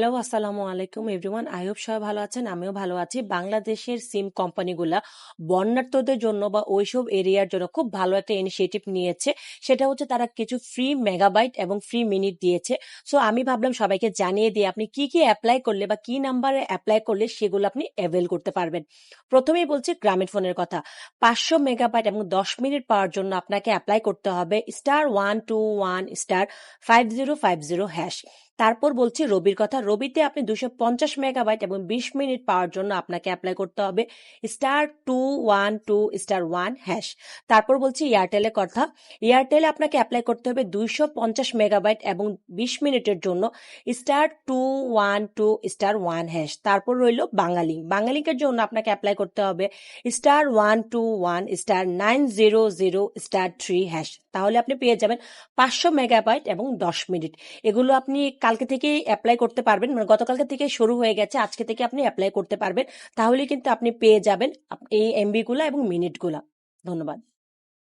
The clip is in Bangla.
হ্যালো, আসসালামু আলাইকুম এভরিওয়ান। আই হোপ সবাই ভালো আছেন, আমিও ভালো আছি। বাংলাদেশের সিম কোম্পানিগুলা বন্যার্থদের জন্য বা ওইসব এরিয়ার জন্য খুব ভালো একটা ইনিশিয়েটিভ নিয়েছে। সেটা হচ্ছে তারা কিছু ফ্রি মেগাবাইট এবং ফ্রি মিনিট দিয়েছে। সো আমি ভাবলাম সবাইকে জানিয়ে দিয়ে আপনি কি কি অ্যাপ্লাই করলে বা কি নাম্বারে অ্যাপ্লাই করলে সেগুলো আপনি অ্যাভেল করতে পারবেন। প্রথমেই বলছি গ্রামীণ ফোনের কথা। পাঁচশো মেগাবাইট এবং দশ মিনিট পাওয়ার জন্য আপনাকে অ্যাপ্লাই করতে হবে star one two one star five zero five zero hash তারপর বলছি, রবির কথা। রবিতে আপনি দুশো পঞ্চাশ মেগাবাইট এবং বিশ মিনিট পাওয়ার জন্য আপনাকে অ্যাপ্লাই করতে হবে। Star two one two star one hash. তারপর বলছি এয়ারটেলের কথা। এয়ারটেলে আপনাকে অ্যাপ্লাই করতে হবে দুইশো পঞ্চাশ মেগাবাইট এবং বিশ মিনিটের জন্য star two one two star one hash. তারপর রইল বাঙালি বাঙালিকের জন্য আপনাকে অ্যাপ্লাই করতে হবে star one two one star nine zero zero star three hash. তাহলে আপনি পেয়ে যাবেন পাঁচশো মেগাবাইট এবং দশ মিনিট। এগুলো আপনি কালকে থেকে অ্যাপ্লাই করতে পারবেন। মানে গতকালকে থেকে শুরু হয়ে গেছে, আজকে থেকে আপনি অ্যাপ্লাই করতে পারবেন। তাহলে কিন্তু আপনি পেয়ে যাবেন এই এমবিগুলা এবং মিনিটগুলা ধন্যবাদ।